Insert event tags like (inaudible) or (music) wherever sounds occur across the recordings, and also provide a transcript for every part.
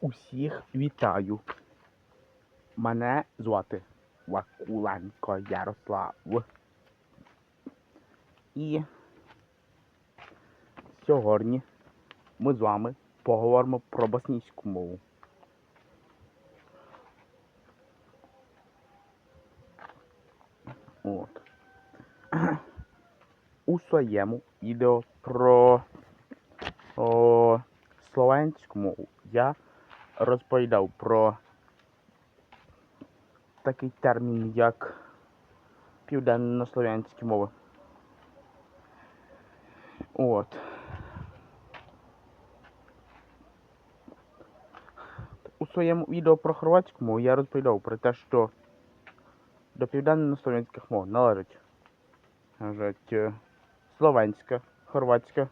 Усіх вітаю. Мене звати Вакуленко Ярослав. І сьогодні ми з вами поговоримо про боснійську мову. От. У своєму відео про о, словенську мову я розповідав про такий термін, як південнослов'янські мови. От. У своєму відео про хорватську мову я розповідав про те, що до південнослов'янських мов належать кажуть, е, словенська, хорватська,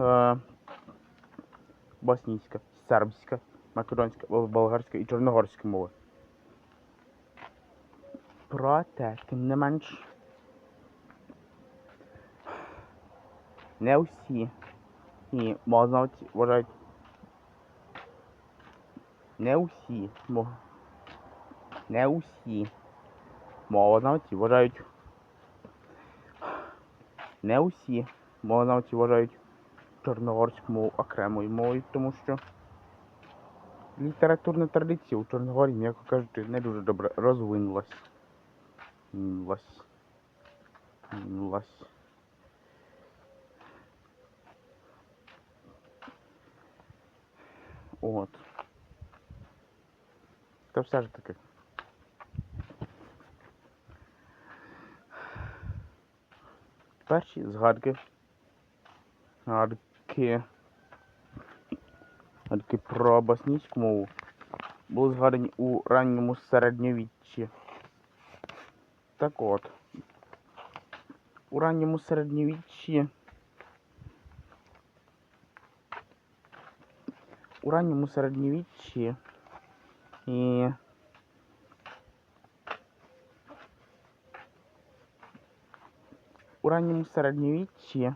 е, боснійська, сербська, македонська, бол- болгарська і чорногорська мови. Проте, тим не менш, не всі і мовознавці вважають не усі мо- не усі мовознавці вважають не усі мовознавці вважають чорногорську мову окремою мовою, тому що літературна традиція у Чорногорії, м'яко кажучи, не дуже добре розвинулась. Лась. Лась. От. Та все ж таки. Перші згадки. Згадки. Згадки про боснійську мову були згадані у ранньому середньовіччі. Так от. У ранньому середньовіччі. У ранньому середньовіччі і у ранньому середньовіччі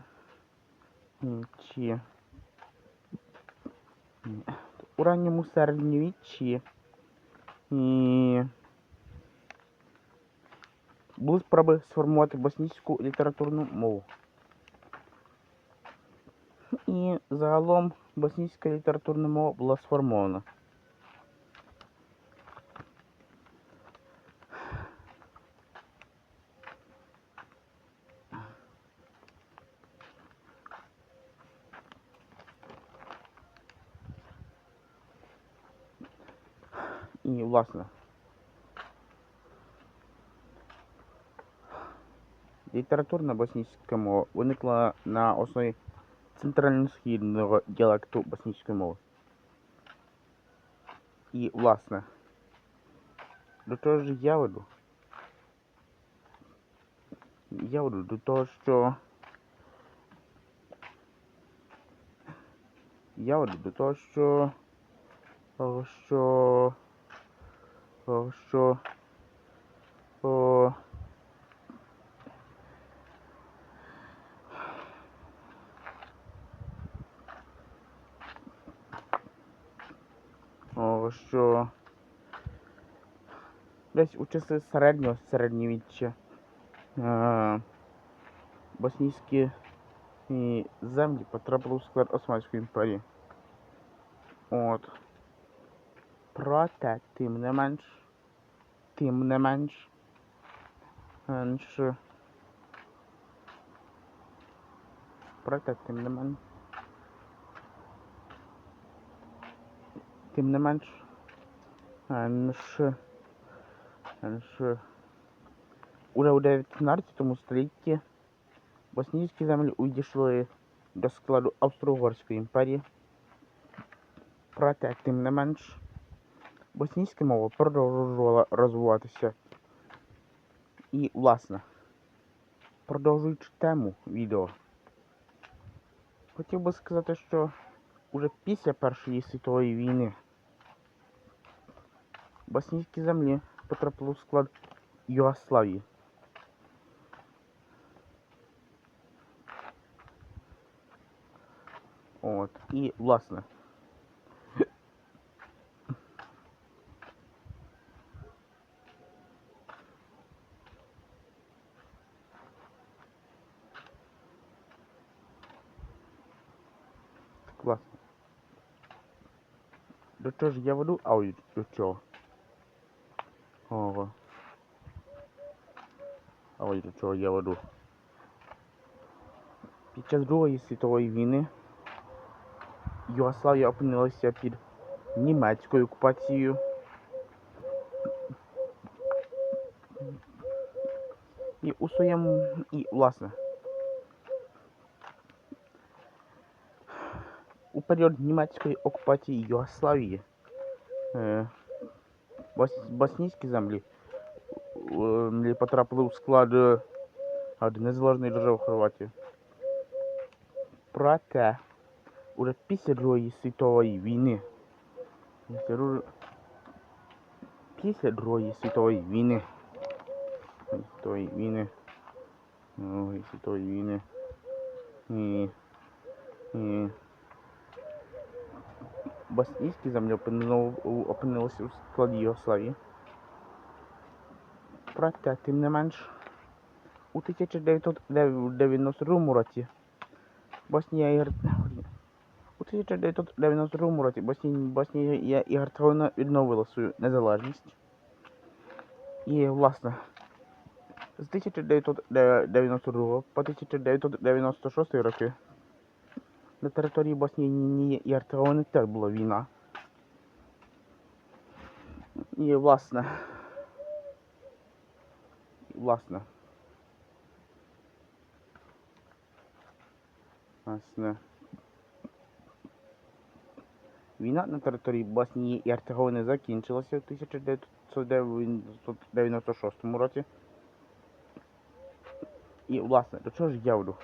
чи у ранньому середньовіччі і були спроби сформувати боснійську літературну мову. І загалом боснійська літературна мова була сформована. І, власне, літературна боснійська мова виникла на основі центрально-східного діалекту боснійської мови. І, власне, до чого ж я веду? Я веду до того, що я веду до того, що того, що того, що о, о, що десь у часи середнього середньовіччя е, боснійські землі потрапили у склад Османської імперії. От. Проте, тим не менш, тим не менш, менш, проте, тим не менш, тим не менш, менш, менш, уже у 19 столітті боснійські землі увійшли до складу Австро-Угорської імперії. Проте, тим не менш, боснійська мова продовжувала розвиватися. І, власне, продовжуючи тему відео, хотів би сказати, що уже після Першої світової війни боснійські землі потрапили в склад Югославії. От. І, власне, Чого ж я веду? А ой, до чого? Ого. А ось до чого я веду. Під час Другої світової війни Югославія опинилася під німецькою окупацією. І у своєму і власне. У період німецької окупації Югославії боснійські землі е, потрапили у склад е, незалежної держави Хорватії. Проте, уже після Другої світової війни, після Другої світової війни, світової війни, Другої світової війни, і, і боснійські землі опинилися у складі Югославії. Проте, тим не менш, у 1992 році Боснія і у 1992 році Боснія і Герцеговина відновила свою незалежність. І, власне, з 1992 по 1996 роки на території Боснії і Герцеговини теж була війна. І, власне, власне, власне, війна на території Боснії і Герцеговини закінчилася в 1996 році. І, власне, до чого ж я веду?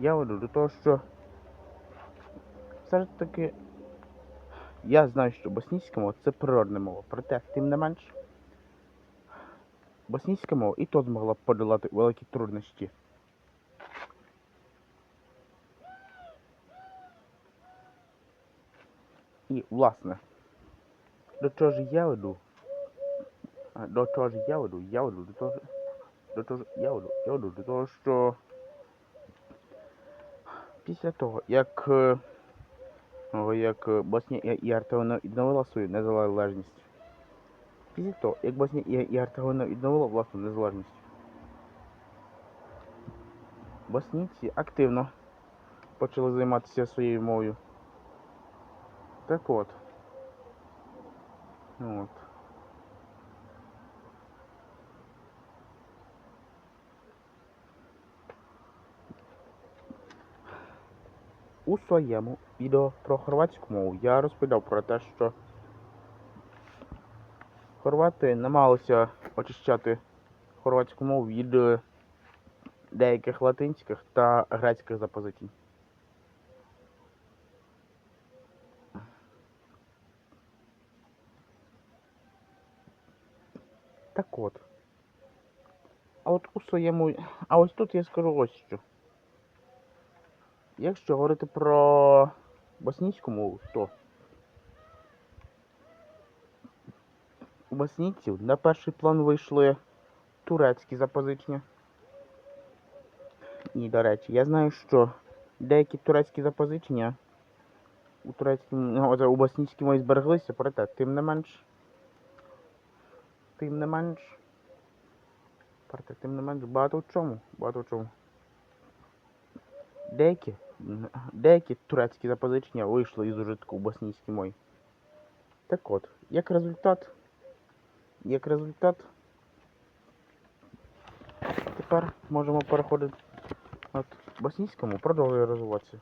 Я веду до того, що все ж таки я знаю, що боснійська мова це природна мова, проте, тим не менш, боснійська мова і то змогла подолати великі труднощі. І, власне, до чого ж я веду? До чого ж я веду? Я веду до того, до того, ж- я веду, я веду до того, що після того, як, е, як е, Боснія і Герцеговина відновила свою незалежність, після того, як Боснія і Герцеговина відновила власну незалежність, боснійці активно почали займатися своєю мовою. Так от. От. У своєму відео про хорватську мову я розповідав про те, що хорвати намагалися очищати хорватську мову від е, деяких латинських та грецьких запозичень. Так от. А от у своєму. А ось тут я скажу ось що. Якщо говорити про боснійську мову, то у боснійців на перший план вийшли турецькі запозичення. І, до речі, я знаю, що деякі турецькі запозичення у турецькій оце у боснійській мові збереглися, проте, тим не менш. Тим не менш. Проте, тим не менш, багато в чому. Багато в чому. Деякі, деякі турецькі запозичення вийшли із ужитку у боснійській мові. Так от, як результат, як результат, тепер можемо переходити от боснійському продовжує розвиватися.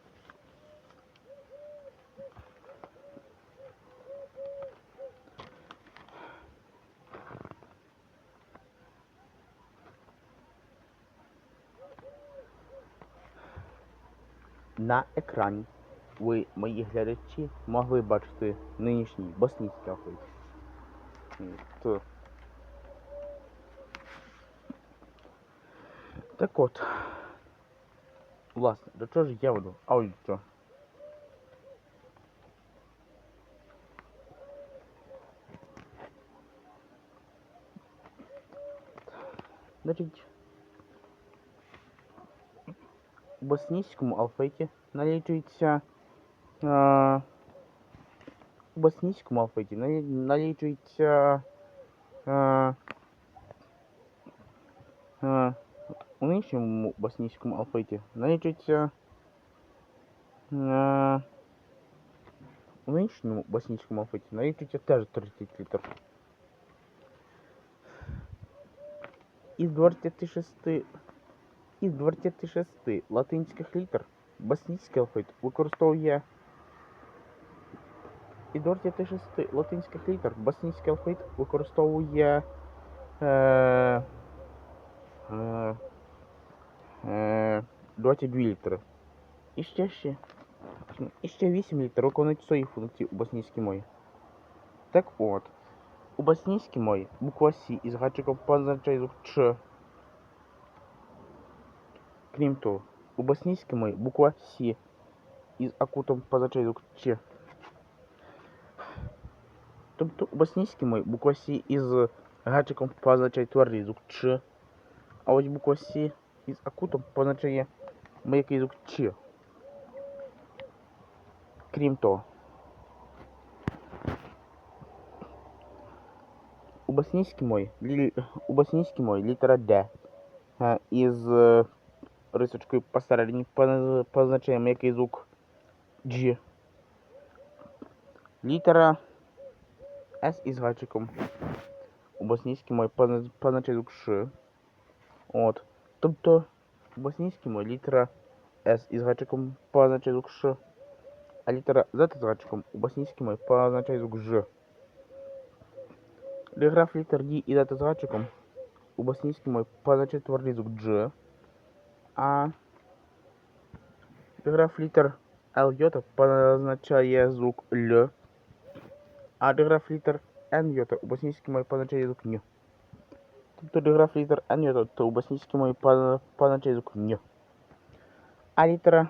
На екрані ви, мої глядачі, могли бачити нинішній боснійський. То. Так от. Власне, до чого ж я веду? А ось чого. Значить, у боснійському алфавіті налічується е, у боснійському налі- налічується е, е, у нинішньому боснійському алфавіті налічується е, у нинішньому боснійському алфавіті налічується теж 30 літер. Із 26 із 26 латинських літер боснійський алфавіт використовує із 26 латинських літер боснійський алфавіт використовує е, е, е, 22 літери. І ще ще. І ще 8 літер виконують свої функції у боснійській мові. Так от, у боснійській мові буква Сі із гачиком позначає звук Ч. Крім того, у боснійській мові буква Сі із акутом позначає звук Ч. Тобто у боснійській мові буква Сі із гачиком позначає твердий Ч. А ось буква Сі із акутом позначає м'який звук Ч. Крім того, у боснійській лі- у мові літера Д із е, рисочкою посередині поз- позначає м'який звук G. Літера С із гачиком. У боснійській позна- позначає звук Ш. От. Тобто у боснійській мові літера С із гачиком позначає звук Ш. А літера Z з гачком у боснійській мові позначає звук Ж. Диграф літер D і Z з гачком у боснійській мові позначає твердий звук Дж. А диграф літер L йота позначає звук Л. А диграф літер N йота у боснійській мові позначає звук Н. Тобто диграф літер N йота то у боснійській мові позна- позначає звук Н. А літера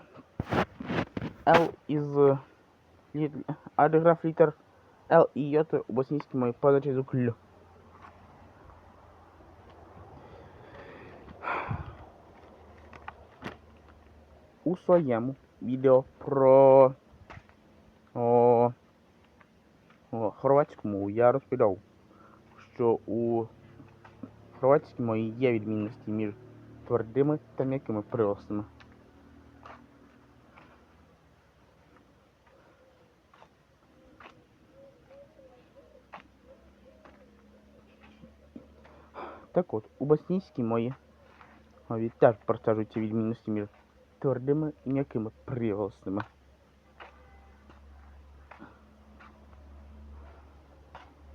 L із а диграф літер L і йота у боснійській мові позначає звук Л. У своєму відео про о, о, хорватську мову я розповідав, що у хорватській мові є відмінності між твердими та м'якими приголосними. Так от, у боснійській мові теж простежуються відмінності між твердими і м'якими приголосними.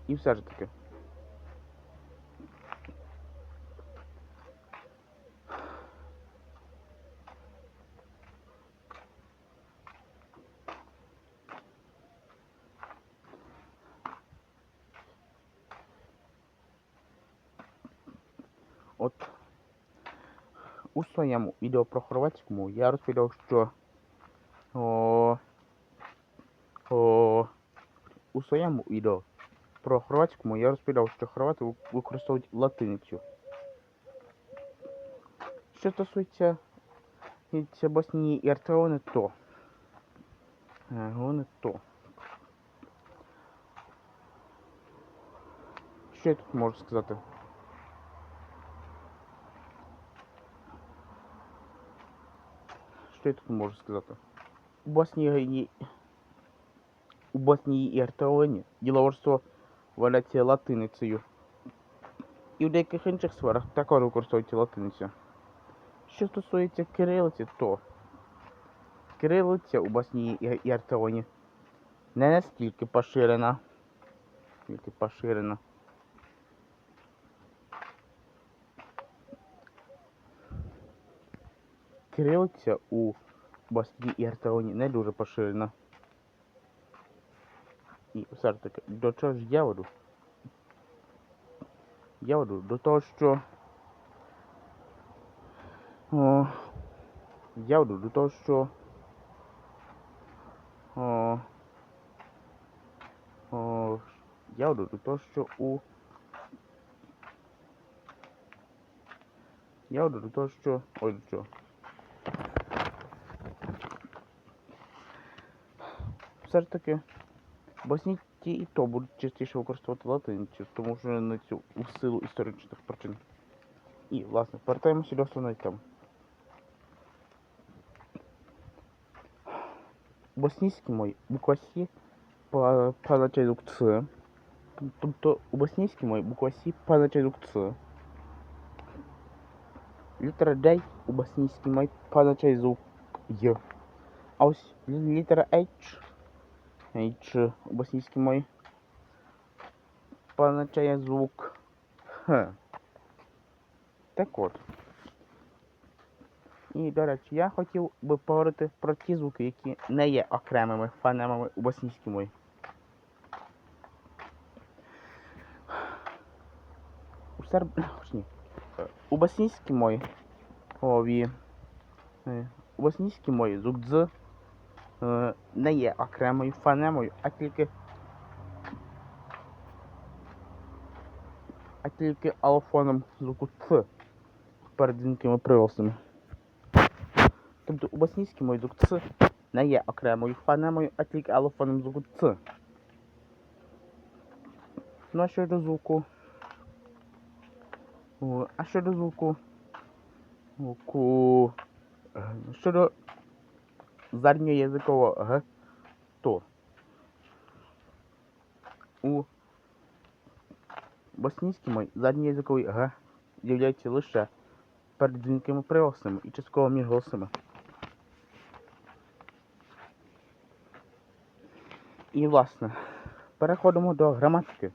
І все ж таки. От у своєму відео про хорватську мову я розповідав, що о, о, у своєму відео про хорватську мову я розповідав, що хорвати використовують латиницю. Що стосується Боснії і Ерцеговини, то е, вони то. Що я тут можу сказати? Що я тут можу сказати? У Боснії у Боснії і Герцеговині діловодство валяться латиницею. І в деяких інших сферах також використовується латиниця. Що стосується кирилиці, то кирилиця у Боснії і Герцеговині не настільки поширена. Тільки поширена. Кирилиця у Боснії і Герцеговині не дуже поширена. І все ж до чого ж я веду? Я веду до того, що. О, я веду до того, що. О, о, я веду до того, що у. Я веду до того, що. Ой, до чого. Все ж таки, Босніті і то будуть частіше використовувати латиницю, тому що на цю у силу історичних причин. І, власне, повертаємося до основної теми. У боснійській мові буква Сі по- позначає Ц. Тобто у боснійській мові буква Сі Ц. Літера J у боснійській мові позначає Й. А ось літера H, У боснійській мові позначає звук Х. Так от. І, до речі, я хотів би поговорити про ті звуки, які не є окремими фонемами у боснійській мові. У серб... (clears throat) Ні. У боснійській мові мові е, у боснійській «дз» не є окремою фонемою, а тільки а тільки алофоном звуку «ц» перед дзвінкими приголосами. Тобто у боснійській мові звук «ц» не є окремою фонемою, а тільки алофоном звуку «ц». Ну а щодо звуку. А щодо звуку. Звуку. е, Щодо задньоязикового то у боснійській мові задньоязиковий г з'являється лише перед дзвінкими приголосними і частково між голосами. І власне, переходимо до граматики.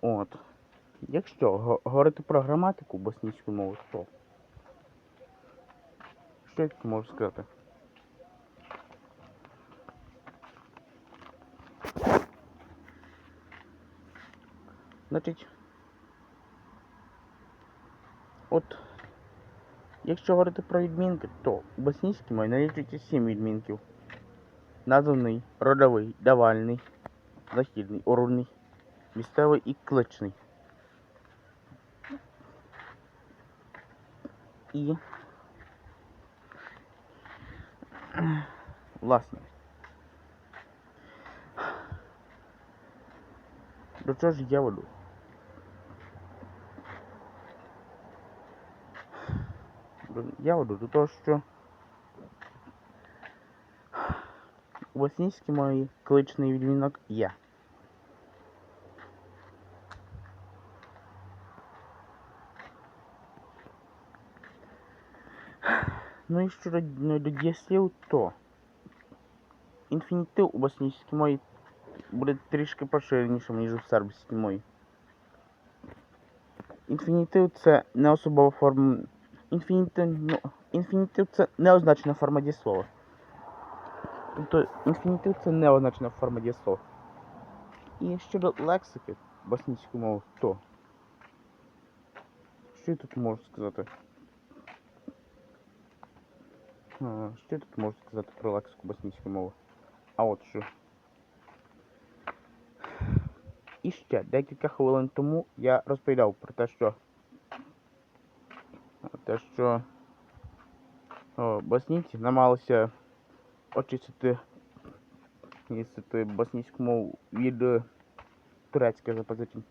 От. Якщо говорити про граматику боснійської мови, то що я можу сказати? Значить, от, якщо говорити про відмінки, то у боснійській мові налічується сім відмінків. Названий, родовий, давальний, західний, орудний, місцевий і кличний. І власне. До чого ж я веду? Я веду до того, що у боснійській мові кличний відмінок є. Ну і ну, до дієслів, то інфінітив у боснійській мові буде трішки поширенішим, ніж у сербській мові. Інфінітив це не особова форма. Інфінітив, ну, інфінітив це неозначена форма дієслова. Тобто інфінітив це неозначена форма дієслова. І щодо лексики боснійської мови, то. Що я тут можу сказати? А, Що тут можу сказати про лексику боснійської мови? А от що. І ще декілька хвилин тому я розповідав про те, що те, що боснійці намагалися очистити очистити боснійську мову від е, турецьких запозичень.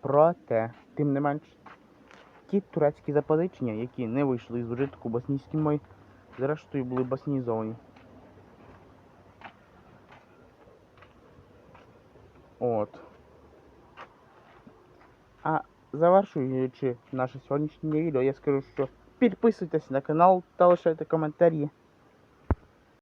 Проте, тим не менш, ті турецькі запозичення, які не вийшли із вжитку боснійській мові, зрештою були боснізовані. От. А завершуючи наше сьогоднішнє відео, я скажу, що підписуйтесь на канал та лишайте коментарі.